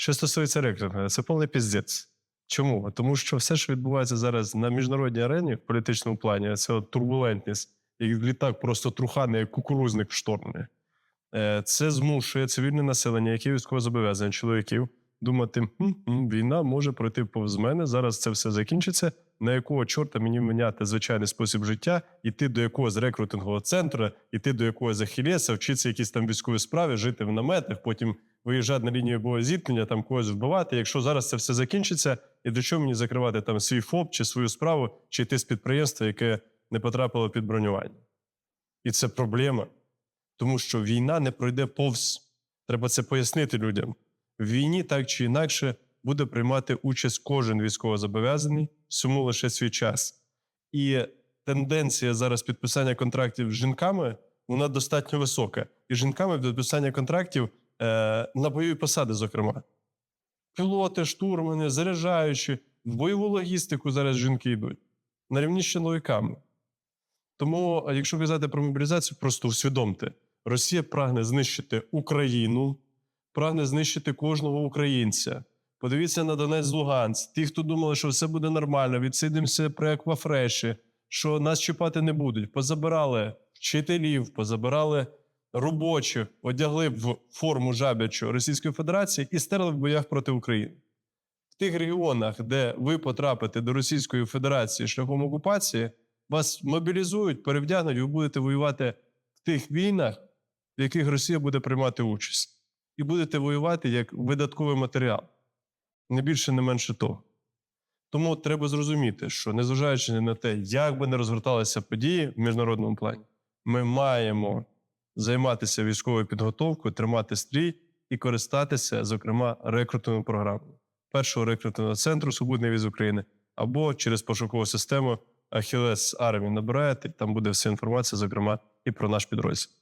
Що стосується рекрутингу, це повний піздець. Чому? Тому що все, що відбувається зараз на міжнародній арені в політичному плані, це турбулентність, і літак просто трухане, як кукурузник штормне. Це змушує цивільне населення, яке військовозобов'язані чоловіків, думати, «Хм-хм, війна може пройти повз мене. Зараз це все закінчиться. На якого чорта мені міняти звичайний спосіб життя, іти до якогось рекрутингового центру, іти до якогось ахілеса, вчитися якісь там військові справи, жити в наметах, потім виїжджати на лінію бойового зіткнення, там когось вбивати. Якщо зараз це все закінчиться, і до чого мені закривати там свій ФОП чи свою справу, чи йти з підприємства, яке не потрапило під бронювання? І це проблема, тому що війна не пройде повз. Треба це пояснити людям. В війні так чи інакше буде приймати участь кожен військовозобов'язаний, всьому лише свій час. І тенденція зараз підписання контрактів з жінками вона достатньо висока. І жінками підписання контрактів на бойові посади, зокрема. Пілоти, штурмани, заряджаючі, в бойову логістику зараз жінки йдуть на рівні з чоловіками. Тому, якщо казати про мобілізацію, просто усвідомте: Росія прагне знищити Україну, прагне знищити кожного українця. Подивіться на Донець Луганськ. Ті, хто думали, що все буде нормально, відсидимося при аквафреші, що нас чіпати не будуть. Позабирали вчителів, позабирали робочих, одягли в форму жабячу Російської Федерації і стерли в боях проти України. В тих регіонах, де ви потрапите до Російської Федерації шляхом окупації, вас мобілізують, перевдягнуть, ви будете воювати в тих війнах, в яких Росія буде приймати участь. І будете воювати як видатковий матеріал. Не більше, не менше того. Тому треба зрозуміти, що незважаючи на те, як би не розверталися події в міжнародному плані, ми маємо займатися військовою підготовкою, тримати стрій і користатися, зокрема, рекрутною програмою першого рекрутного центру Субудний віз України або через пошукову систему Ахілес армії набираєте, там буде вся інформація, зокрема, і про наш підрозділ.